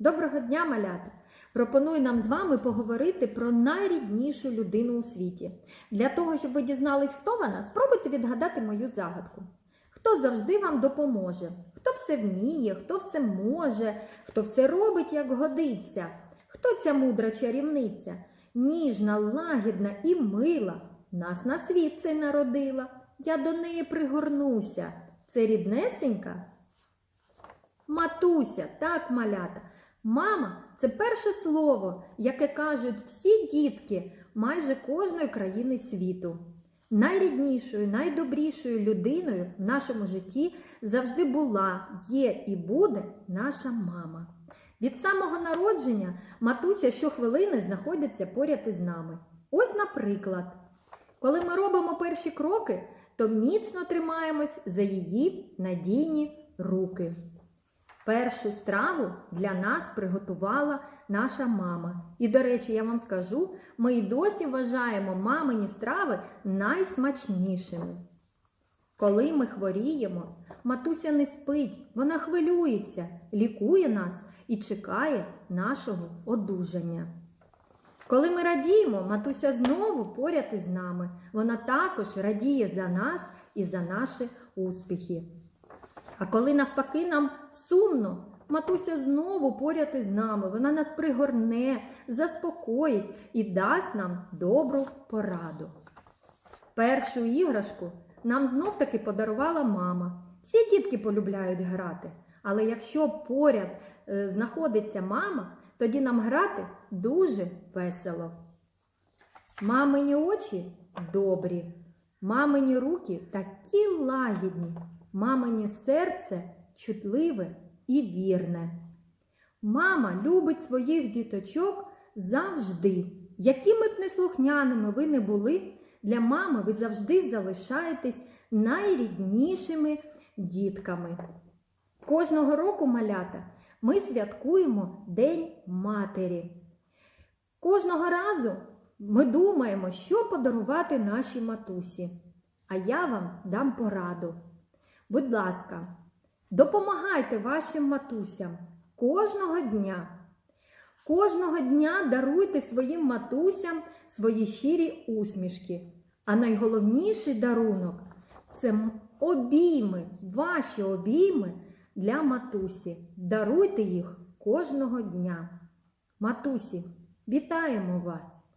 Доброго дня, малята! Пропоную нам з вами поговорити про найріднішу людину у світі. Для того, щоб ви дізнались, хто вона, спробуйте відгадати мою загадку. Хто завжди вам допоможе, хто все вміє, хто все може, хто все робить, як годиться. Хто ця мудра чарівниця? Ніжна, лагідна і мила. Нас на світ цей народила. Я до неї пригорнуся. Це ріднесенька? Матуся, так, малята. Мама це перше слово, яке кажуть всі дітки майже кожної країни світу. Найріднішою, найдобрішою людиною в нашому житті завжди була, є і буде наша мама. Від самого народження матуся щохвилини знаходиться поряд із нами. Ось, наприклад, коли ми робимо перші кроки, то міцно тримаємось за її надійні руки. Першу страву для нас приготувала наша мама. І, до речі, я вам скажу, ми й досі вважаємо мамині страви найсмачнішими. Коли ми хворіємо, матуся не спить, вона хвилюється, лікує нас і чекає нашого одужання. Коли ми радіємо, матуся знову поряд із нами. Вона також радіє за нас і за наші успіхи. А коли навпаки нам сумно, матуся знову поряд із нами. Вона нас пригорне, заспокоїть і дасть нам добру пораду. Першу іграшку нам знов таки подарувала мама. Всі дітки полюбляють грати, але якщо поряд е, знаходиться мама, тоді нам грати дуже весело. Мамині очі добрі, мамині руки такі лагідні, мамині серце чутливе і вірне. Мама любить своїх діточок завжди. Якими б неслухняними ви не були, для мами ви завжди залишаєтесь найріднішими дітками. Кожного року малята ми святкуємо День Матері. Кожного разу ми думаємо, що подарувати нашій матусі. А я вам дам пораду. Будь ласка, допомагайте вашим матусям кожного дня. Кожного дня даруйте своїм матусям свої щирі усмішки. А найголовніший дарунок це обійми, ваші обійми для матусі. Даруйте їх кожного дня. Матусі, вітаємо вас!